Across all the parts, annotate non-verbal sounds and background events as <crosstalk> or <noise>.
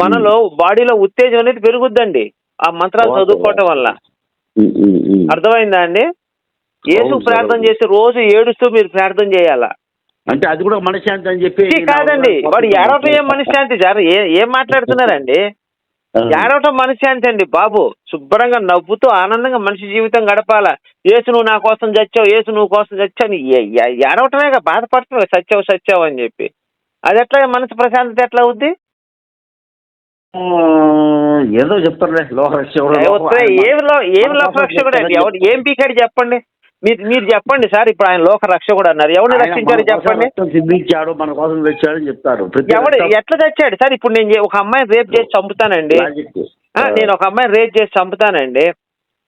మనలో బాడీలో ఉత్తేజం అనేది పెరుగుద్దండి. ఆ మంత్రాలు. చదువుకోవటం వల్ల. అర్థమైందా అండి? సార్. ప్రార్థన చేసి రోజు ఏడుస్తూ మీరు ప్రార్థన చేయాలా? అంటే అది కూడా మనశ్శాంతి అని చెప్పి కాదండి. వాడు ఏడవటం ఏం మనశ్శాంతి? సార్ ఏ మాట్లాడుతున్నారండి. ఏడవటం మనశ్శాంతి అండి బాబు. శుభ్రంగా నవ్వుతూ ఆనందంగా మనిషి జీవితం గడపాలా? యేసు నువ్వు నా కోసం చచ్చావు యేసు నువ్వు కోసం చచ్చావు ఏడవటమేగా? బాధపడుతున్నావు సచ్చావు సచ్చావు అని చెప్పి. అది ఎట్లా? మనసు ప్రశాంతత ఎట్లా అవుద్ది? ఏదో చెప్తారులే ఏ వస్తే ఏం లో ఏం లోక రక్షకుడు అండి? ఎవరు ఏం పీకాడు చెప్పండి? మీరు మీరు చెప్పండి సార్ ఇప్పుడు ఆయన లోక రక్షకుడు అన్నారు. ఎవరిని రక్షించారు చెప్పండి? సిద్ధించాడు మన కోసం తెచ్చాడని చెప్తారు. ఎవడు ఎట్లా తెచ్చాడు? సార్ ఇప్పుడు నేను ఒక అమ్మాయిని రేప్ చేసి చంపుతానండి. నేను ఒక అమ్మాయిని రేప్ చేసి చంపుతానండి.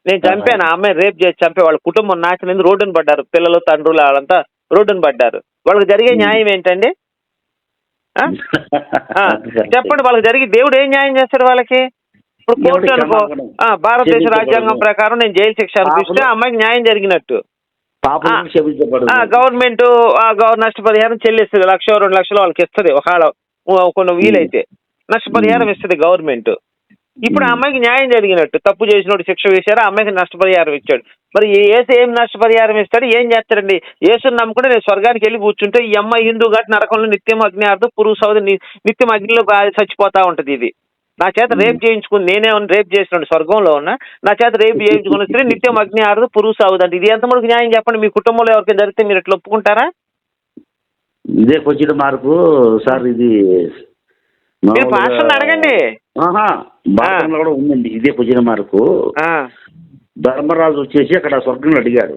నేను చంపాను. ఆ అమ్మాయిని రేప్ చేసి చంపే వాళ్ళ కుటుంబం నాశనం రోడ్డున పడ్డారు. పిల్లలు తండ్రులు వాళ్ళంతా రోడ్డున పడ్డారు. వాళ్ళకి జరిగే న్యాయం ఏంటండి? చెప్పండి వాళ్ళకి జరిగి దేవుడు ఏం న్యాయం చేస్తాడు వాళ్ళకి? ఇప్పుడు కోర్టు అనుకో భారతదేశ. రాజ్యాంగం ప్రకారం నేను జైలు శిక్ష అనిపిస్తే అమ్మాయికి న్యాయం జరిగినట్టు. గవర్నమెంట్ నష్టపరిహారం చెల్లిస్తుంది. లక్ష రెండు లక్షలు వాళ్ళకి ఇస్తుంది ఒకవేళ కొన్ని వీలైతే. నష్టపరిహారం ఇస్తుంది గవర్నమెంట్. ఇప్పుడు ఆ అమ్మాయికి న్యాయం జరిగినట్టు. తప్పు చేసినోడు శిక్ష వేశారు ఆ అమ్మాయికి నష్టపరిహారం ఇచ్చాడు. మరి ఏసు ఏం నష్టపరిహారం ఇస్తాడు? ఏం చేస్తాడండి? యేసుని నమ్ముకుంటే నేను స్వర్గానికి వెళ్ళి కూర్చుంటే ఈ అమ్మాయి హిందూ ఘాట్ నరకంలో నిత్యం అగ్ని ఆడుతూ పురుగు సౌది నిత్యం అగ్నిలో చచ్చిపోతా ఉంటది ఇది. నా చేత రేప్ చేయించుకుని నేనే రేప్ చేసినాడు స్వర్గంలో ఉన్నా నా చేత రేప్ చేయించుకుని వస్తే నిత్యం అగ్ని ఆడదు పురుగు సాగుదండి ఇది ఎంత మనకు న్యాయం చెప్పండి? మీ కుటుంబంలో ఎవరికైనా జరిగితే మీరు ఎట్లా ఒప్పుకుంటారా? ఇదే కొంచెం మార్పు సార్ ఇది మీరు మామూలుగా- పాస్టర్ని అడగండి. ఉందండి ఇదే కొంచెం మార్పు ధర్మరాజు వచ్చేసి అక్కడ స్వర్గం అడిగాడు.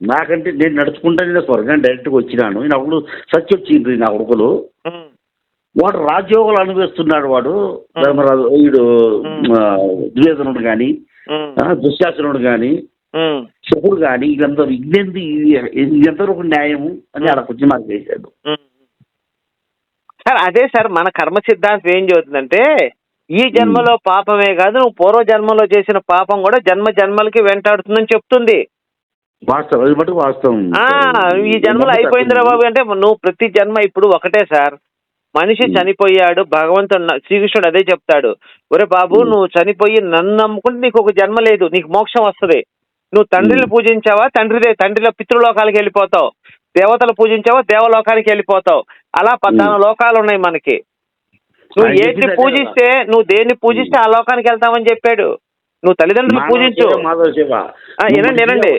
నాకంటే నేను నడుచుకుంటా నేను స్వర్గం డైరెక్ట్గా వచ్చినాను. నా కొడుకు సచ్చి వచ్చిండ్రు నా కొడుకులు. వాడు రాజ్యోగాలు అనుభవిస్తున్నాడు వాడు ధర్మరాజు వీడు దుర్యోధనుడు కానీ దుశ్శాసనుడు కానీ. శకుడు కానీ ఇదంతా ఇదేంది ఇది ఎంతవరకు న్యాయము అని ఆడ కొంచెం వేశాడు ఉమ్. సార్ అదే సార్ మన కర్మ సిద్ధాంతం ఏం చెబుతుందంటే ఈ జన్మలో పాపమే కాదు నువ్వు పూర్వ జన్మలో చేసిన పాపం కూడా జన్మ జన్మలకి వెంటాడుతుందని చెప్తుంది. వాస్తవం ఈ జన్మలో అయిపోయిందిరా బాబు అంటే నువ్వు ప్రతి జన్మ ఇప్పుడు ఒకటే సార్. మనిషి చనిపోయాడు భగవంతుడు శ్రీకృష్ణుడు అదే చెప్తాడు. ఒరే బాబు నువ్వు చనిపోయి నన్ను నమ్ముకుంటే నీకు ఒక జన్మ లేదు నీకు మోక్షం వస్తుంది. నువ్వు తండ్రిని పూజించావా? తండ్రి తండ్రిలో పితృలోకాలకి వెళ్ళిపోతావు. దేవతలు పూజించావా? దేవలోకానికి వెళ్ళిపోతావు. అలా పద్నాలుగు లోకాలు ఉన్నాయి మనకి. నువ్వు ఏంటి పూజిస్తే నువ్వు దేన్ని పూజిస్తే ఆ లోకానికి వెళ్తామని చెప్పాడు. నువ్వు తల్లిదండ్రులు పూజించు. వినండి,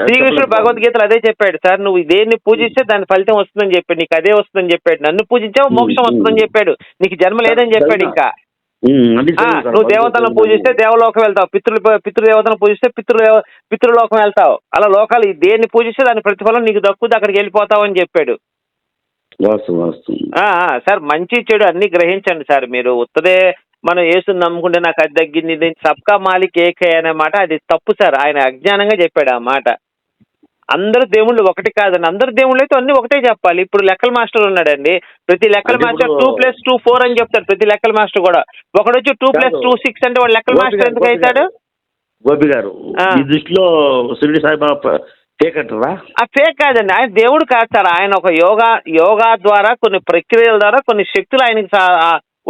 శ్రీకృష్ణుడు భగవద్గీతలో అదే చెప్పాడు. సార్ నువ్వు దేన్ని పూజిస్తే దాని ఫలితం వస్తుందని చెప్పాడు. నీకు అదే వస్తుందని చెప్పాడు. నన్ను పూజించావు మోక్షం వస్తుందని చెప్పాడు. నీకు జన్మ లేదని చెప్పాడు ఇంకా. నువ్వు దేవతలను పూజిస్తే దేవలోకం వెళ్తావు. పితృ పితృదేవతలను పూజిస్తే పితృ పితృలోకం వెళ్తావు. అలా లోకాలు దేన్ని పూజిస్తే దాని ప్రతిఫలం నీకు దక్కుద్ది అక్కడికి వెళ్ళిపోతావు అని చెప్పాడు వాస్తవం వాస్తవం ఆ, ఆ, సార్ మంచి చెడు అన్ని గ్రహించండి సార్. మీరు ఉత్తదే మనం యేసుని నమ్ముకుంటే నాకు అది తగ్గింది ఇది సబ్కా మాలిక్ ఏకే అనే మాట అది తప్పు సార్. ఆయన అజ్ఞానంగా చెప్పాడు ఆ మాట. అందరు దేవుళ్ళు ఒకటి కాదండి. అందరు దేవుళ్ళు అయితే అన్ని ఒకటే చెప్పాలి. ఇప్పుడు లెక్కల మాస్టర్ ఉన్నాడండి. ప్రతి లెక్కల master two plus two four అని చెప్తాడు ప్రతి లెక్కల మాస్టర్ కూడా. ఒకడు వచ్చి టూ ప్లస్. టూ సిక్స్ అంటే వాడు లెక్కల మాస్టర్ ఎందుకు అవుతాడు. గోపి గారు. మీ దృష్టిలో షిరిడి సాయిబాబా ఫేక్ అంటారా? ఆ ఫేక్ కాదండి. ఆయన దేవుడు కాదు సార్ ఆయన ఒక యోగా యోగా ద్వారా కొన్ని ప్రక్రియల ద్వారా కొన్ని శక్తులు ఆయనకి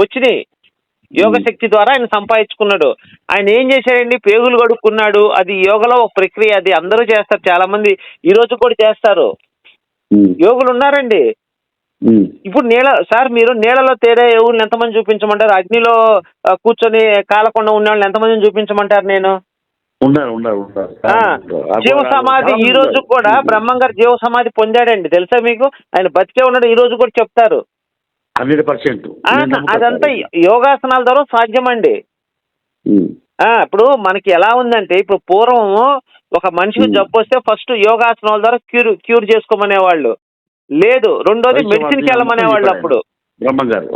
వచ్చినాయి. యోగ శక్తి ద్వారా ఆయన సంపాదించుకున్నాడు. ఆయన ఏం చేశాడండి? పేగులు కడుక్కున్నాడు. అది యోగలో ఒక ప్రక్రియ. అది అందరూ చేస్తారు. చాలా మంది ఈ రోజు కూడా చేస్తారు. ఉమ్, యోగులు ఉన్నారండి. ఉమ్. ఇప్పుడు నీళ్ళ సార్ మీరు నీళ్ళలో తేడా యోగులు ఎంతమంది చూపించమంటారు? అగ్నిలో కూర్చొని కాలకుండా ఉన్న వాళ్ళని ఎంతమందిని చూపించమంటారు నేను? ఉన్నారు ఉన్నారు జీవ సమాధి ఈ రోజు కూడా బ్రహ్మం గారు జీవ సమాధి పొందాడండి. తెలుసా మీకు? ఆయన బతికే ఉన్నాడు ఈ రోజు కూడా చెప్తారు. Hundred percent. ఆ, అదంతా యోగాసనాల ద్వారా సాధ్యమండి. ఆ, ఇప్పుడు మనకి ఎలా ఉందంటే ఇప్పుడు పూర్వం ఒక మనిషికి. జబ్బు వస్తే ఫస్ట్ యోగాసనాల ద్వారా క్యూర్ క్యూర్ చేసుకోమనేవాళ్ళు. లేదు రెండోది మెడిసిన్కి వెళ్ళమనేవాళ్ళు. అప్పుడు. బ్రహ్మ గారు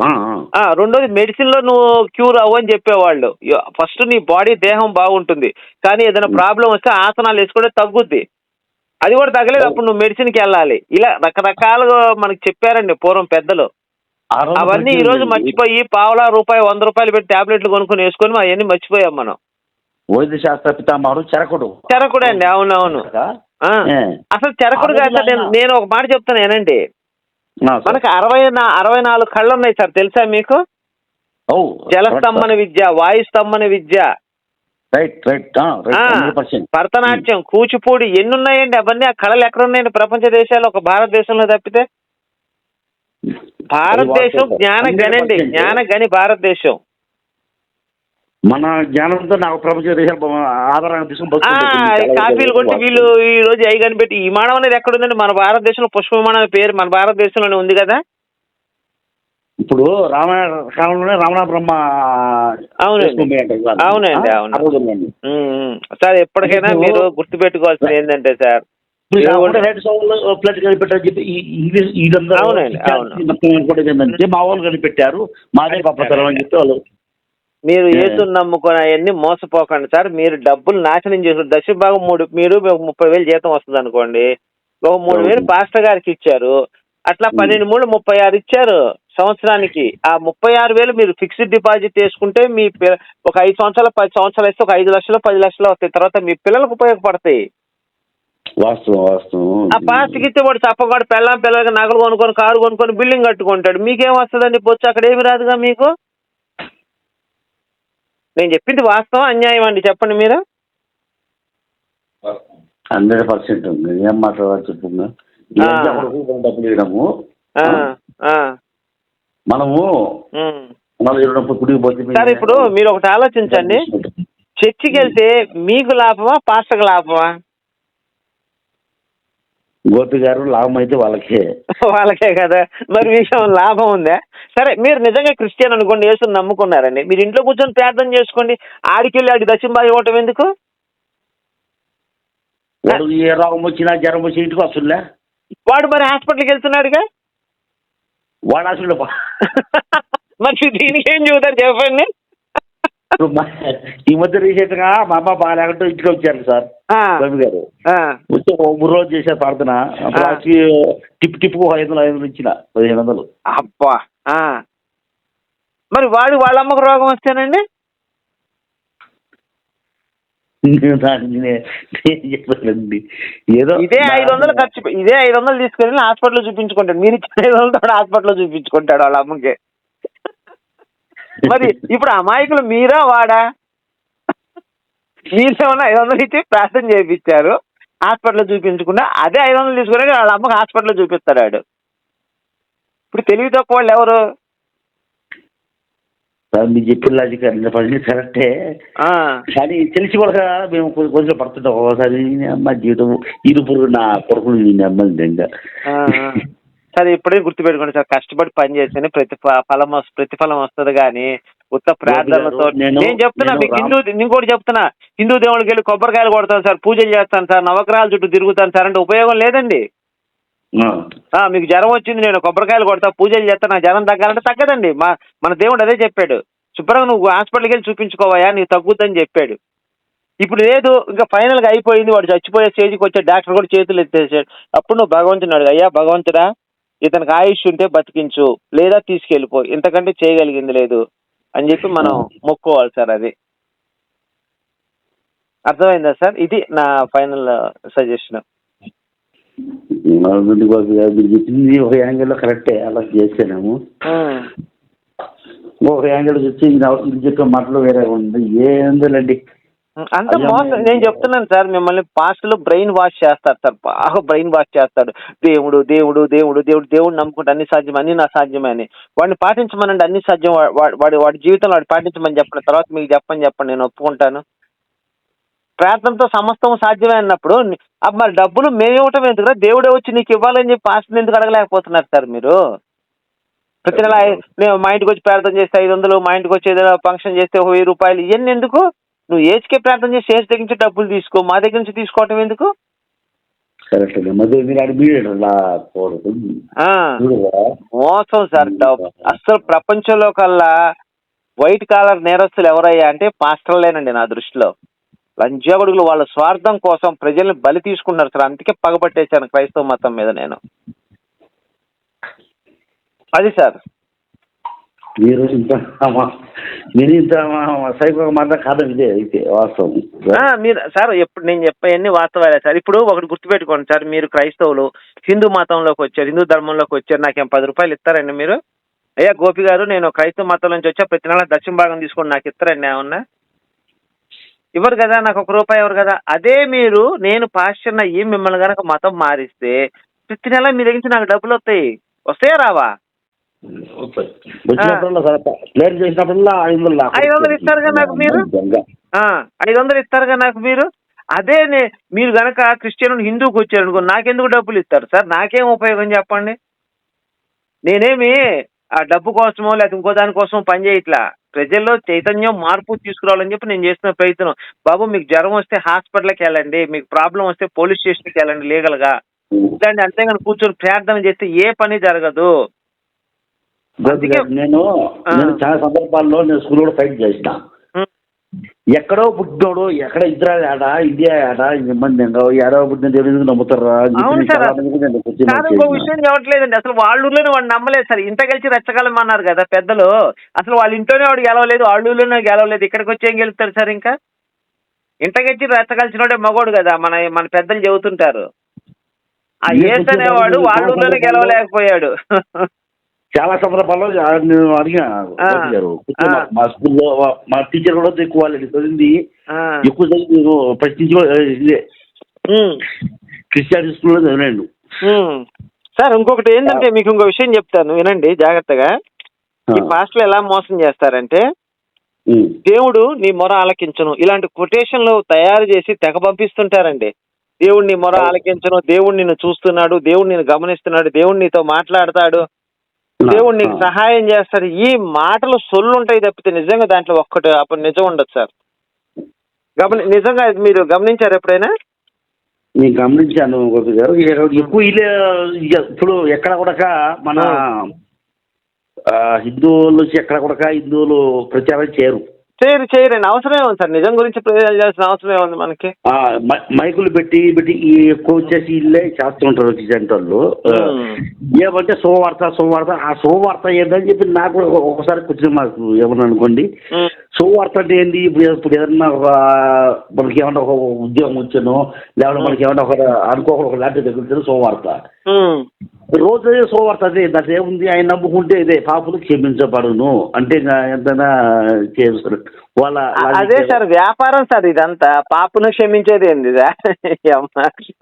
రెండోది మెడిసిన్లో నువ్వు క్యూర్ అవ్వు అని చెప్పేవాళ్ళు ఫస్ట్ నీ బాడీ దేహం బాగుంటుంది. కానీ ఏదైనా ప్రాబ్లం వస్తే ఆసనాలు వేసుకుంటే తగ్గుద్ది. అది కూడా తగ్గలేదు. అప్పుడు నువ్వు మెడిసిన్కి వెళ్ళాలి. ఇలా రకరకాలుగా మనకి చెప్పారండి పూర్వం పెద్దలు. అవన్నీ ఈ రోజు మర్చిపోయి పావులా రూపాయి వంద రూపాయలు పెట్టి టాబ్లెట్లు కొనుక్కొని వేసుకొని అవన్నీ మర్చిపోయాం మనం. వైద్య శాస్త్ర పితామహుడు చరకుడు. చెరకుడు అండి అవునవును. అసలు చెరకుడు కాదు నేను నేను ఒక మాట చెప్తాను ఏనండి. మనకు అరవై నా- అరవై నాలుగు కళ్ళు ఉన్నాయి సార్ తెలుసా మీకు? జలస్తంభన విద్య విద్య. ఆ, హండ్రెడ్ పర్సెంట్. భరతనాట్యం కూచిపూడి ఎన్ని ఉన్నాయండి అవన్నీ? ఆ కళలు ఎక్కడ ఉన్నాయండి ప్రపంచ దేశాలు ఒక భారతదేశంలో తప్పితే? భారతదేశం జ్ఞాన గని అండి జ్ఞాన గని భారతదేశం. మన జ్ఞానంతో నాకు ప్రపంచ దేశాలు ఆధారంగా తీసుకుని. కాపీలు కొట్టి వీళ్ళు ఈ రోజు అయి కనిపెట్టి ఈ విమానం అనేది ఎక్కడ ఉందండి మన భారతదేశంలో పుష్ప విమానం పేరు మన భారతదేశంలోనే ఉంది కదా ఇప్పుడు రామాయణ కాలంలోనే రమణ బ్రహ్మ అవునండి. అవునండి. సార్ ఎప్పటికైనా మీరు గుర్తుపెట్టుకోవాల్సింది ఏంటంటే సార్ ప్లేట్ కనిపెట్టారు చెప్పి ఇంగ్లీష్ అవునండి, అవును. మా వాళ్ళు కనిపెట్టారు మాదే గొప్పతనం అని చెప్పి వాళ్ళు మీరు ఏ. యేసుని నమ్ముకుని అవన్నీ మోసపోకండి సార్. మీరు డబ్బులు నాశనం చేసిన దశ భాగం మూడు మీరు ముప్పై వేలు జీతం వస్తుంది అనుకోండి. ఒక మూడు. వేలు పాస్టర్ గారికి ఇచ్చారు. అట్లా ఉమ్. పన్నెండు మూడు ముప్పై ఆరు ఇచ్చారు సంవత్సరానికి. ఆ ముప్పై ఆరు వేలు మీరు ఫిక్స్డ్ డిపాజిట్ చేసుకుంటే మీ ఒక ఐదు సంవత్సరాలు పది సంవత్సరాలు ఇస్తే ఒక ఐదు లక్షలు పది లక్షలు వస్తాయి. తర్వాత మీ పిల్లలకు ఉపయోగపడతాయి. వాస్తవం వాస్తవం. ఆ పాస్ట్కి ఇస్తే వాడు చప్పగాడు పెళ్ళం పిల్లలకి నగలు కొనుక్కొని కారు కొనుక్కొని బిల్డింగ్ కట్టుకుంటాడు. మీకేం వస్తుందండి బొచ్చు? అక్కడ ఏమి రాదుగా మీకు? నేను చెప్పింది వాస్తవం అన్యాయం అండి. చెప్పండి మీరు. హండ్రెడ్ పర్సెంట్ ఉంది. ఏం మాట్లాడాలి చెప్తున్నా. డబ్బులు ఇవ్వడము. మనము సార్ ఇప్పుడు మీరు ఒకటి ఆలోచించండి. చర్చికి వెళ్తే మీకు లాభమా పాస్టర్కి లాభమా? గోపి గారు లాభం అయితే వాళ్ళకే. వాళ్ళకే కదా. మరి విషయం లాభం ఉందా? సరే మీరు నిజంగా క్రిస్టియన్ అనుకోండి యేసుని నమ్ముకున్నారండి. మీరు ఇంట్లో కూర్చొని ప్రార్థన చేసుకోండి ఆడికెళ్ళి ఆడి దశంబాయి ఇవ్వటం ఎందుకు? వాడు ఏ రోగం వచ్చినా జ్వరం వచ్చి ఇంటికి వస్తుందిలే వాడు మరి హాస్పిటల్కి వెళ్తున్నాడుగా? వాడు అసలు <laughs> మరి దీనికి ఏం చెబుతారు చెప్పండి. ఈ మధ్య రీసెంట్గా మా అమ్మ బాగాలేకుంటే ఇంటికి వచ్చారు సార్. గోపి గారు. వచ్చి ఒక మూడు రోజులు చేశారు ప్రార్థన. వచ్చి టిప్ టిప్ ఐదు వందలు ఐదు వందలు ఇచ్చిన. పదిహేను వందలు. అబ్బా. మరి వాడు వాళ్ళ అమ్మకు రోగం వస్తేనండి? ఏదో ఇదే ఐదు వందలు ఖర్చు ఇదే ఐదు వందలు తీసుకెళ్ళి హాస్పిటల్లో చూపించుకుంటాడు. మీరు ఇచ్చిన ఐదు వందలతో హాస్పిటల్లో చూపించుకుంటాడు వాళ్ళ అమ్మకి. మరి ఇప్పుడు అమాయకులు మీరా వాడా? మీరేమన్నా ఐదు వందలు ఇచ్చి ప్రార్థన చేయించారు? హాస్పిటల్లో చూపించకుండా అదే ఐదు వందలు తీసుకుని వాళ్ళ అమ్మకి హాస్పిటల్లో చూపిస్తాడు వాడు ఇప్పుడు తెలివి తక్కువ వాళ్ళు ఎవరు? మీరు చెప్పిన లాజిక్ కరెక్టే. ఆ, కానీ తెలిసి కూడా మేము కొంచెం పడుతుంటాం. ఒకసారి అమ్మ జీవితం ఇరుపురు నా కొడుకులు నీ అమ్మ ఇంకా. ఆ, ఆ. సరే ఇప్పుడే గుర్తుపెట్టుకోండి సార్ కష్టపడి పని చేస్తేనే ప్రతి ఫలం ప్రతిఫలం వస్తుంది కానీ ఉత్త ప్రార్థనలతో నేను- నేను చెప్తున్నా నేను మీకు హిందూ ఇంకోటి చెప్తున్నా హిందూ దేవుడికి వెళ్ళి కొబ్బరికాయలు కొడతాను సార్ పూజలు చేస్తాను సార్ నవగ్రహాల చుట్టూ తిరుగుతాను సార్ అంటే ఉపయోగం లేదండి. మీకు జ్వరం వచ్చింది నేను కొబ్బరికాయలు కొడతా పూజలు చేస్తా నాకు జ్వరం తగ్గాలంటే తగ్గదండి. మా మన దేవుడు అదే చెప్పాడు. శుభ్రంగా నువ్వు హాస్పిటల్కి వెళ్ళి చూపించుకోవయా నీకు తగ్గుద్దని చెప్పాడు. ఇప్పుడు లేదు ఇంకా ఫైనల్గా అయిపోయింది వాడు చచ్చిపోయే స్టేజ్కి వచ్చే డాక్టర్ కూడా చేతులు ఎత్తేసాడు. అప్పుడు నువ్వు భగవంతుని అడుగు అయ్యా భగవంతుడా ఇతనికి ఆయుష్ ఉంటే బతికించు లేదా తీసుకెళ్ళిపో ఇంతకంటే చేయగలిగింది లేదు అని చెప్పి మనం మొక్కోవాలి సార్ అది. అర్థమైందా సార్? ఇది నా ఫైనల్ సజెషన్. అవునండి బాబు గారు మీరు చెప్పింది ఒక యాంగిల్లో కరెక్టే అలా చేసాము ఒక యాంగిల్ చూసి ఇది ఇది చెప్పే మాటలు వేరే ఉంది. ఏందండి అంత మోసం నేను- నేను చెప్తున్నాను సార్ మిమ్మల్ని పాస్టులు బ్రెయిన్ వాష్ చేస్తారు సార్ బాగా బ్రెయిన్ వాష్ చేస్తాడు దేవుడు దేవుడు దేవుడు దేవుడు దేవుడు నమ్ముకుంటే అన్ని సాధ్యం అన్ని నా సాధ్యమే అని. వాడిని పాటించమనండి అన్ని సాధ్యం. వాడి వాడి జీవితంలో వాడు పాటించమని చెప్పండి తర్వాత మీకు చెప్పని చెప్పండి నేను ఒప్పుకుంటాను. ప్రార్థనతో సమస్తం సాధ్యమే అన్నప్పుడు మరి డబ్బులు మేము ఇవ్వటం ఎందుకురా దేవుడే వచ్చి నీకు ఇవ్వాలని చెప్పి పాస్టర్ని ఎందుకు అడగలేకపోతున్నారు సార్ మీరు? ప్రతి నెల నేను మా ఇంటికి వచ్చి ప్రార్థన చేస్తే ఐదు వందలు మా ఇంటికి వచ్చి ఏదైనా ఫంక్షన్ చేస్తే ఒక వెయ్యి రూపాయలు ఇవన్నీ ఎందుకు? నువ్వు ఏజ్కే ప్రార్థన చేసి ఏజ్ దగ్గర నుంచి డబ్బులు తీసుకో? మా దగ్గర నుంచి తీసుకోవటం ఎందుకు? మోసం సార్. అసలు ప్రపంచంలో కల్లా వైట్ కాలర్ నేరస్తులు ఎవరయ్యా? అంటే పాస్టర్లేనండి నా దృష్టిలో. లంజాగొడుగులు వాళ్ళ స్వార్థం కోసం ప్రజల్ని బలి తీసుకున్నారు సార్. అందుకే పగబట్టేశాను క్రైస్తవ మతం మీద నేను. అది సార్. మీరు ఇంత మీరు ఇంత సైకో మాట కాదు ఇదే అయితే వాస్తవం. మీరు సార్ ఎప్పుడు నేను చెప్పేవన్నీ వాస్తవాలే సార్. ఇప్పుడు ఒకటి గుర్తుపెట్టుకోండి సార్ మీరు క్రైస్తవులు హిందూ మతంలోకి వచ్చారు హిందూ ధర్మంలోకి వచ్చారు నాకేం పది రూపాయలు ఇస్తారండి మీరు? అయ్యా గోపి గారు నేను క్రైస్తవ మతం నుంచి వచ్చా ప్రతి నెల దక్షిణ భాగం తీసుకొని నాకు ఇస్తారండి ఏమన్నా? ఇవ్వరు కదా నాకు ఒక రూపాయి ఇవ్వరు కదా. అదే మీరు నేను పాశ్చర్న అయ్యి మిమ్మల్ని కనుక మతం మారిస్తే ప్రతి నెల మీ దగ్గర నుంచి నాకు డబ్బులు వస్తాయి. వస్తాయా రావా? వచ్చినప్పుడల్లా సార్ ప్లేట్ చేసినప్పుడల్లా ఐదు వందలు ఐదు వందలు ఇస్తారుగా నాకు మీరు? ఐదు వందలు ఇస్తారుగా నాకు మీరు? అదే మీరు గనక క్రిస్టియన్ హిందూకి వచ్చారు అనుకో నాకెందుకు డబ్బులు ఇస్తారు? సార్ నాకేం ఉపయోగం చెప్పండి? నేనేమి ఆ డబ్బు కోసమో లేకపోతే ఇంకో దానికోసం పని చేయట్లా. ప్రజల్లో చైతన్యం మార్పు తీసుకురావాలని చెప్పి నేను చేస్తున్న ప్రయత్నం. బాబు మీకు జ్వరం వస్తే హాస్పిటల్కి వెళ్ళండి మీకు ప్రాబ్లం వస్తే పోలీస్ స్టేషన్కి వెళ్ళండి లీగల్గా ఇట్లాంటి అంతేగాని కూర్చొని ప్రార్థన చేస్తే ఏ పని జరగదు. నేను. నేను చాలా సందర్భాల్లో నేను స్కూల్ కూడా ఫైట్ చేసిన. ఎక్కడో పుట్టినోడు ఎక్కడ ఇజ్రాయల్ ఆడ ఇండియా ఆడ మంది ఎడో పుట్టిన దేవుడు నమ్ముతారా కాదు ఇంకో. విషయం చెప్పట్లేదండి అసలు వాళ్ళ ఊర్లోనే వాడు నమ్మలేదు సార్. ఇంత కలిసి రెచ్చగలం అన్నారు కదా పెద్దలు. అసలు వాళ్ళ ఇంట్లోనే వాడు గెలవలేదు వాళ్ళ ఊర్లోనే గెలవలేదు. ఇక్కడికి వచ్చి ఏం గెలుస్తాడు సార్ ఇంకా? ఇంత గెలిచి రెచ్చగలిచినోడే మగోడు కదా మన మన పెద్దలు చెబుతుంటారు. ఆ ఏ ఏస్ పుట్టిన అనేవాడు వాళ్ళు ఊర్లోనే గెలవలేకపోయాడు. చాలా సందర్భాల్లో నేను అడిగా ఆ. గోపి గారు ఆ. మా- స్కూల్లో మా టీచర్ కూడా ఎక్కువ చదివింది. ఎక్కువ చదివి ప్రశ్నించి ఇదే. క్రిస్టియానిటీ స్కూల్లో చదివాడు ఉమ్. సార్ ఇంకొకటి ఏంటంటే మీకు ఇంకో విషయం చెప్తాను వినండి జాగ్రత్తగా ఈ పాస్టర్లు ఎలా మోసం చేస్తారంటే. దేవుడు నీ మొర ఆలకించను ఇలాంటి కొటేషన్లు తయారు చేసి తెగ పంపిస్తుంటారండి దేవుడు నీ మొర ఆలకించను దేవుడు నిన్ను చూస్తున్నాడు దేవుడు నిన్ను గమనిస్తున్నాడు దేవుడు నీతో మాట్లాడతాడు దేవుడు నీకు సహాయం చేస్తాడు. ఈ మాటలు సొల్లు ఉంటాయి తప్పితే నిజంగా దాంట్లో ఒక్కటి అప్పుడు నిజం ఉండదు సార్. గమని నిజంగా మీరు గమనించారు ఎప్పుడైనా? నేను గమనించాను గోపి గారు. ఎక్కువ ఇప్పుడు ఎక్కడ కూడా మన హిందువులు ఎక్కడ కూడా హిందువులు ప్రచారం చేయరు. చేయరు చేయరండి అవసరమే ఉంది సార్. నిజం గురించి ప్రయోజనం చేయాల్సిన అవసరమే ఉంది మనకి. ఆ, మై- మైకులు పెట్టి పెట్టి ఈ ఎక్కువ వచ్చేసి ఇల్లే చేస్తుంటారు సెంటర్లు మ్మ్. ఏమంటే సోమవార్త సోమవార్త ఆ సోమవార్త ఏంటని చెప్పి నాకు ఒక- ఒకసారి కూర్చొని మాకు ఏమన్నా అనుకోండి. ఉమ్, సోమవార్త అంటే ఏంది? ఇప్పుడు ఇప్పుడు ఏదన్నా ఒక మనకి ఏమన్నా ఒక ఉద్యోగం వచ్చానో లేకపోతే మనకి ఏమన్నా ఒక అనుకోకుండా ఒక లాంటి తగ్గుతుంది సోమవార్త. ఉమ్. రోజు అదే దాంట్లో ఏముంది ఆయన నమ్ముకుంటే ఇదే పాపులు క్షమించబడును. అంటే ఎంతైనా చేస్తారు. వాళ్ళ అదే సార్ వ్యాపారం సార్ ఇదంతా. పాపను క్షమించేది ఏంది.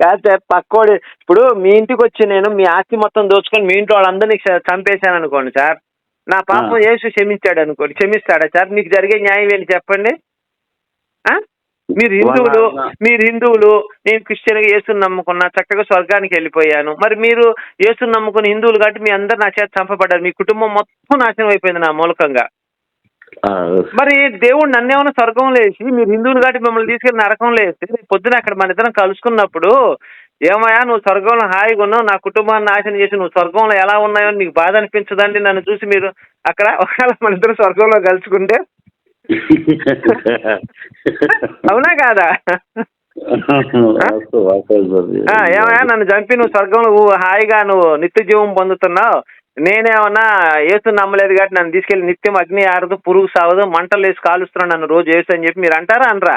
కాదు సార్ <laughs> పక్కోడి ఇప్పుడు మీ ఇంటికి వచ్చి నేను మీ ఆస్తి మొత్తం దోచుకొని మీ ఇంట్లో వాళ్ళందరినీ చంపేశాను అనుకోండి సార్. నా పాపం. యేసు క్షమించాడు అనుకోండి. క్షమిస్తాడా సార్? మీకు జరిగే న్యాయం ఏంటి చెప్పండి? ఆ? మీరు హిందువులు మీరు హిందువులు నేను క్రిస్టియన్గా యేసుని నమ్ముకున్నా చక్కగా స్వర్గానికి వెళ్ళిపోయాను. మరి మీరు యేసుని నమ్ముకుని హిందువులు కాబట్టి మీ అందరు నా చేత చంపబడ్డారు. మీ కుటుంబం మొత్తం నాశనం అయిపోయింది నా మూలకంగా. మరి దేవుడు నన్నేమన్నా స్వర్గంలో వేసి మీరు హిందువులు కాబట్టి మిమ్మల్ని తీసుకెళ్ళి నరకంలో రేపు పొద్దున అక్కడ మన ఇద్దరం కలుసుకున్నప్పుడు ఏమయ్యా నువ్వు స్వర్గంలో హాయిగా ఉన్నావు నా కుటుంబాన్ని నాశనం చేసి నువ్వు స్వర్గంలో ఎలా ఉన్నాయో నీకు బాధ అనిపించదండి నన్ను చూసి మీరు అక్కడ ఒకవేళ మన ఇద్దరం స్వర్గంలో కలుసుకుంటే. అవునా కాదా? ఏమయ్యా నన్ను చంపి నువ్వు స్వర్గంలో హాయిగా నువ్వు నిత్య జీవం పొందుతున్నావు. నేనేమన్నా ఏసు నమ్మలేదు కాబట్టి నన్ను తీసుకెళ్ళి నిత్యం అగ్ని ఆరదు పురుగు సావదు మంటలు వేసి కాలుస్తున్నాను నన్ను రోజు వేసు అని చెప్పి మీరు అంటారా అనరా?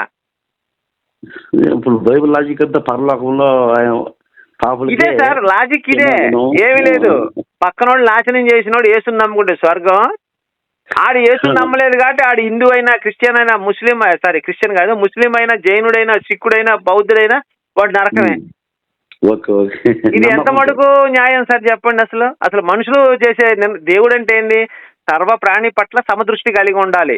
ఇప్పుడు బైబిల్ లాజిక్ అంతా పరలోకంలో ఇదే సార్ లాజిక్ ఇదే. ఏమీ. లేదు. పక్కనోడు నాశనం చేసినోడు యేసుని నమ్ముకుంటే స్వర్గం. ఆడు యేసుని నమ్మలేదు కాబట్టి ఆడు హిందూ అయినా క్రిస్టియన్ అయినా ముస్లిం సారీ క్రిస్టియన్ కాదు ముస్లిం అయినా జైనుడైనా సిక్కుడైనా బౌద్ధుడైనా వాడు నరకమే. ఓకే ఇది ఎంత. మటుకు న్యాయం సార్ చెప్పండి అసలు? అసలు మనుషులు చేసే దేవుడు అంటే ఏంది? సర్వ ప్రాణి పట్ల సమదృష్టి కలిగి ఉండాలి.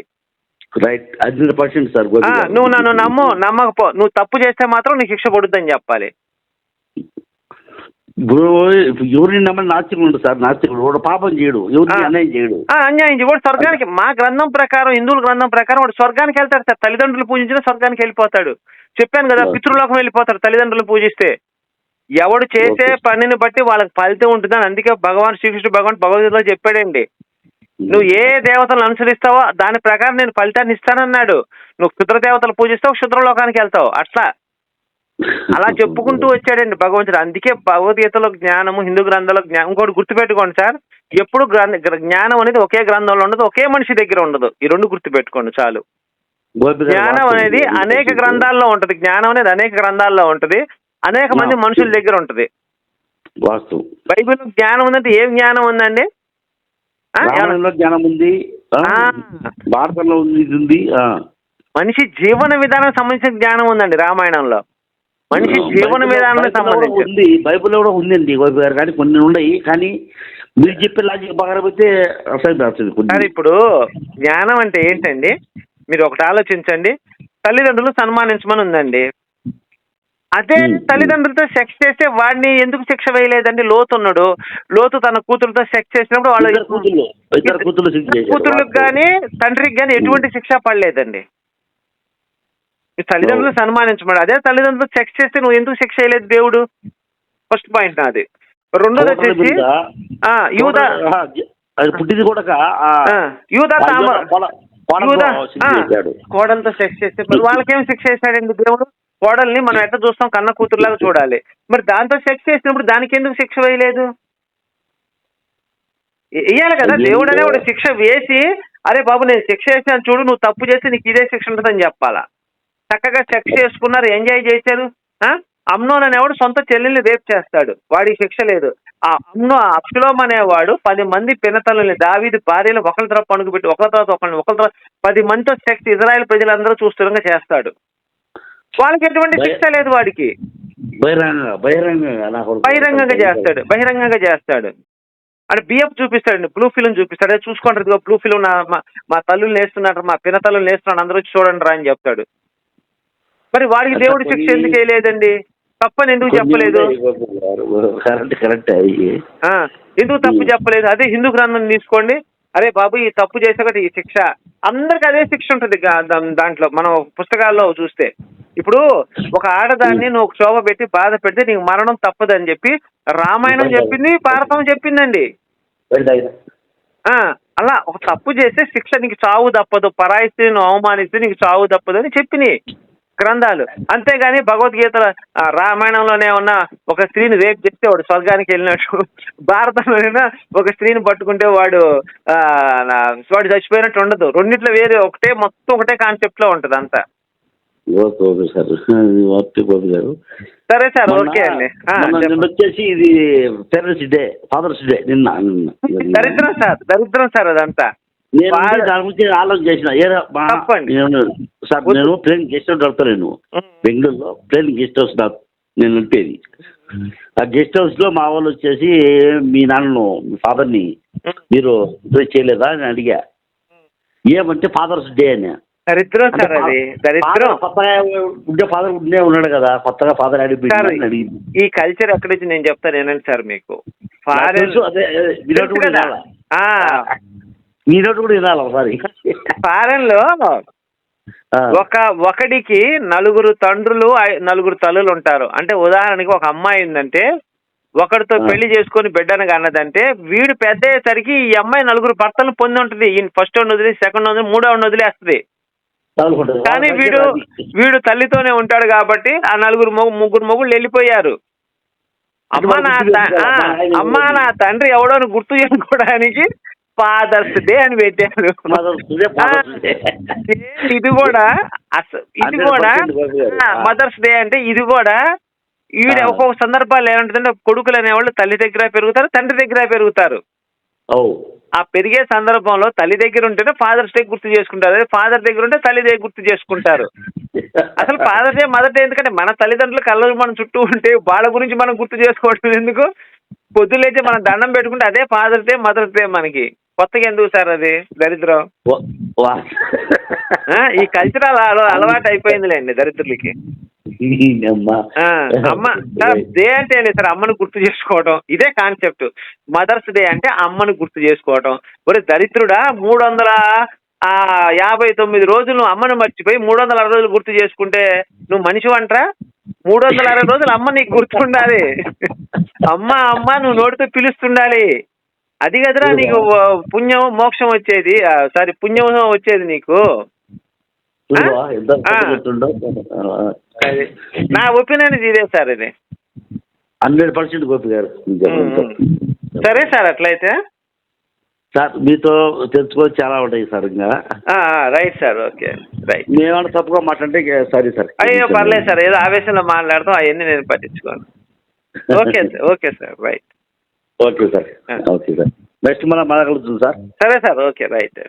Right hundred percent sir. నువ్వు నన్ను నమ్ము నమ్మకపో. నువ్వు తప్పు చేస్తే మాత్రం నీకు శిక్ష పడుద్దని చెప్పాలి. ఇప్పుడు ఎవరిని నమ్మని నాస్తికుడు ఉండదు సార్ నాస్తికుడు వాడు పాపం చేయడు. ఎవరిని ఆ. అన్యాయం చేయడు. ఆ, అన్యాయం వాడు స్వర్గానికి మా గ్రంథం ప్రకారం హిందువుల గ్రంథం ప్రకారం వాడు స్వర్గానికి వెళ్తాడు సార్. తల్లిదండ్రులు పూజించిన స్వర్గానికి వెళ్ళిపోతాడు. చెప్పాను కదా. పితృలోకం వెళ్ళిపోతాడు తల్లిదండ్రులు పూజిస్తే. ఎవడు చేసే. పనిని బట్టి వాళ్ళకి ఫలితం ఉంటుందని అందుకే భగవాన్ శ్రీకృష్ణ భగవాన్ భగవద్గీతలో చెప్పాడండి. నువ్వు ఏ దేవతలను అనుసరిస్తావో దాని ప్రకారం నేను ఫలితాన్ని ఇస్తానన్నాడు. నువ్వు క్షుద్ర దేవతలు పూజిస్తావు క్షుద్ర లోకానికి వెళ్తావు. అట్లా. అలా చెప్పుకుంటూ వచ్చాడండి భగవంతుడు. అందుకే భగవద్గీతలో జ్ఞానము హిందూ గ్రంథాల్లో జ్ఞానం ఇంకోటి గుర్తుపెట్టుకోండి సార్. ఎప్పుడు జ్ఞానం అనేది ఒకే గ్రంథంలో ఉండదు ఒకే మనిషి దగ్గర ఉండదు. ఈ రెండు గుర్తుపెట్టుకోండి చాలు. జ్ఞానం. అనేది అనేక గ్రంథాల్లో ఉంటది. జ్ఞానం అనేది అనేక గ్రంథాల్లో ఉంటది. అనేక మంది. మనుషుల దగ్గర ఉంటది. బైబిల్ జ్ఞానం ఉందంటే ఏం జ్ఞానం ఉందండి? జ్ఞానం. ఉంది. భారతంలో. మనిషి జీవన విధానం సంబంధించిన జ్ఞానం ఉందండి రామాయణంలో. మనిషి జీవన కూడా సంబంధించి. ఉంది బైబిల్లో కూడా ఉందండి గోపి గారు కానీ కొన్ని ఉన్నాయి కానీ మీరు చెప్పే లాజిక్ బాగా పోతే అసలు ఇప్పుడు జ్ఞానం అంటే ఏంటండి? మీరు ఒకటి ఆలోచించండి. తల్లిదండ్రులు సన్మానించమని ఉందండి. అదే. తల్లిదండ్రులతో సెక్స్ చేస్తే వాడిని ఎందుకు శిక్ష వేయలేదండి? లోతు ఉన్నాడు. లోతు తన కూతురుతో సెక్స్ చేసినప్పుడు వాళ్ళు. కూతుర్లకు కానీ తండ్రికి కానీ ఎటువంటి శిక్ష పడలేదండి. తల్లిదండ్రులు. సన్మానించమడు అదే తల్లిదండ్రులు సెక్స్ చేస్తే నువ్వు ఎందుకు శిక్ష వేయలేదు దేవుడు? ఫస్ట్ పాయింట్ నాది. రెండోది వచ్చేసి యూద. పుట్టింది కూడా యూద తామ. కోడలతో సెక్స్ చేస్తే మరి వాళ్ళకేం శిక్ష చేశాడండి దేవుడు? కోడల్ని మనం ఎట్లా చూస్తాం? కన్న కూతురులాగా చూడాలి. మరి దాంతో సెక్స్ చేసినప్పుడు దానికి ఎందుకు శిక్ష వేయలేదు? వేయాలి కదా. దేవుడు అనేవాడు శిక్ష వేసి అరే బాబు నేను శిక్ష వేసాను చూడు నువ్వు తప్పు చేస్తే నీకు ఇదే శిక్ష ఉంటుందని చెప్పాలా? చక్కగా సెక్స్ చేసుకున్నారు ఎంజాయ్ చేశారు? అమ్నోన్ అనేవాడు సొంత చెల్లెల్ని రేప్ చేస్తాడు. వాడికి శిక్ష లేదు. ఆ అమ్నో అప్షులోం అనేవాడు పది మంది పినతలని దావీది భార్యలు ఒకరి తర్వాత పనుగు పెట్టి ఒకరి తర్వాత ఒకరిని ఒకరి తర్వాత పది మందితో సెక్స్ ఇజ్రాయెల్ ప్రజలందరూ చూస్తుండగా చేస్తాడు. వాళ్ళకి ఎటువంటి శిక్ష లేదు వాడికి. బహిరంగ బహిరంగంగా చేస్తాడు. బహిరంగంగా చేస్తాడు. అంటే బిఎఫ్ చూపిస్తాడు బ్లూ ఫిల్మ్ చూపిస్తాడు. "అదే చూసుకోండి ఇదిగో బ్లూ ఫిల్మ్ నా మా- తల్లులు నేస్తున్నారు మా పినతల్లు నేస్తున్నాడు అందరూ చూడండి రా అని చెప్తాడు. మరి వాడికి దేవుడి శిక్ష ఎందుకు వేయలేదండి? తప్పని ఎందుకు చెప్పలేదు. కరెక్ట్ కరెక్ట్ అయ్యి. ఎందుకు తప్పు చెప్పలేదు? అదే హిందూ గ్రంథం తీసుకోండి. అరే బాబు ఈ తప్పు చేసాక ఈ శిక్ష. అందరికి అదే శిక్ష ఉంటుంది దాంట్లో. మనం పుస్తకాల్లో చూస్తే. ఇప్పుడు ఒక ఆడదాన్ని నువ్వు క్షోభ పెట్టి బాధ పెడితే నీకు మరణం తప్పదని చెప్పి రామాయణం చెప్పింది భారతం చెప్పిందండి. ఆ, అలా ఒక తప్పు చేస్తే శిక్ష నీకు చావు తప్పదు. పరాయి స్త్రీని అవమానిస్తే నీకు చావు తప్పదు అని చెప్పినాయి. గ్రంథాలు. అంతేగాని భగవద్గీతలో ఆ, రామాయణంలోనే ఉన్న ఒక స్త్రీని రేపు చేస్తే వాడు స్వర్గానికి వెళ్ళినట్టు. భారతంలోనైనా ఒక స్త్రీని పట్టుకుంటే వాడు వాడు చచ్చిపోయినట్టు ఉండదు. రెండిట్లో వేరే ఒకటే మొత్తం ఒకటే కాన్సెప్ట్లో ఉంటది అంతా. Okay okay sir. Okay Gopi గారు. సరే ఓకే అండి. నిన్న వచ్చేసి ఇది పేరెంట్స్ డే ఫాదర్స్ డే నిన్న. దరిద్రం సార్ దరిద్రం సార్ అదంతా. నేను దాని గురించి ఆలోచన చేసిన. నేను సార్ నేను ప్లేన్ గెస్ట్ హౌస్ వెళ్తాను నేను. బెంగళూరులో ప్లేన్ గెస్ట్ హౌస్ నేను ఉంటేది ఆ గెస్ట్ హౌస్లో మా వాళ్ళు వచ్చేసి మీ నాన్నను మీ ఫాదర్ని మీరు చేయలేదా అని అడిగా. ఏమంటే ఫాదర్స్ డే అని. దరిద్రం సార్ అది. దరిద్రం. కొత్తగా ఉండే ఫాదర్ ఉండే ఉన్నాడు కదా కొత్తగా ఫాదర్ అడిగి అడిగింది. ఈ కల్చర్ ఎక్కడి నుంచి నేను చెప్తాను ఏంటంటే సార్ మీకు. ఫారెన్ మీనోటి కూడా? వినాలా ఒకసారి ఫారెన్లో ఒక ఒకడికి నలుగురు తండ్రులు నలుగురు తల్లులు ఉంటారు అంటే ఉదాహరణకి ఒక అమ్మాయి ఉందంటే ఒకరితో. పెళ్ళి చేసుకుని బిడ్డను అన్నదంటే వీడు పెద్ద అయ్యేసరికి ఈ అమ్మాయి నలుగురు భర్తలు పొంది ఉంటుంది ఈయన ఫస్ట్ వదిలి సెకండ్ వదిలి మూడో వదిలేస్తుంది. కానీ వీడు. వీడు తల్లితోనే ఉంటాడు కాబట్టి ఆ నలుగురు మొగు ముగ్గురు మొగుళ్ళు వెళ్ళిపోయారు అమ్మ నా అమ్మ నా తండ్రి ఎవడో గుర్తు చేసుకోవడానికి ఫాదర్స్ డే అని పెట్టారు. ఇది కూడా? అస- ఇది 100% కూడా. మదర్స్ డే అంటే ఇది కూడా ఈవిడ ఆ. ఒక్కొక్క సందర్భాలు ఏమంటుందంటే కొడుకులు అనేవాళ్ళు తల్లి దగ్గర పెరుగుతారు తండ్రి దగ్గర పెరుగుతారు. ఆ పెరిగే సందర్భంలో తల్లి దగ్గర ఉంటేనే ఫాదర్స్ డే గుర్తు చేసుకుంటారు. అదే ఫాదర్ దగ్గర ఉంటే తల్లి డే గుర్తు చేసుకుంటారు. అసలు ఫాదర్ డే మదర్ డే ఎందుకంటే మన తల్లిదండ్రులు కళ్ళ మన చుట్టూ ఉంటే వాళ్ళ గురించి మనం గుర్తు చేసుకోవడం ఎందుకు? పొద్దులైతే మనం దండం పెట్టుకుంటే అదే ఫాదర్ డే మదర్స్ డే మనకి. కొత్తగా ఎందుకు సార్ అది? దరిద్రం. ఈ కల్చరల్ అలవాటు అయిపోయిందిలేండి దరిద్రులకి. అమ్మా. సార్ డే అంటే సార్? అమ్మను గుర్తు చేసుకోవడం ఇదే కాన్సెప్ట్. మదర్స్ డే అంటే అమ్మను గుర్తు చేసుకోవడం ఒరే దరిద్రుడా మూడు వందల ఆ యాభై తొమ్మిది రోజులు అమ్మను మర్చిపోయి మూడు వందల అరవై రోజులు గుర్తు చేసుకుంటే నువ్వు మనిషి అంటరా మూడు వందల అరవై రోజులు అమ్మ నీకు గుర్తుండాలి. అమ్మ అమ్మ నువ్వు నోటితో పిలుస్తుండాలి. అది కదరా నీకు పుణ్యం మోక్షం వచ్చేది. సారీ పుణ్యం వచ్చేది నీకు. నా ఒపీనియన్ ఇదే సార్ ఇది. హండ్రెడ్ పర్సెంట్ గోపి గారు. సరే సార్ అట్లయితే. సార్ మీతో తెలుసుకో చాలా ఉంటాయి సార్ ఇంకా. Right sir okay right. మేమన్నా తప్పుగా మాట్లాడితే సారీ సార్. అయ్యో పర్లేదు సార్ ఏదో ఆవేశంలో మాట్లాడతాం అవన్నీ నేను పట్టించుకోను. Okay sir okay sir right. Okay sir. Okay sir. Next మనం మాట్లాడుతుంది సార్. సరే సార్ ఓకే రైట్.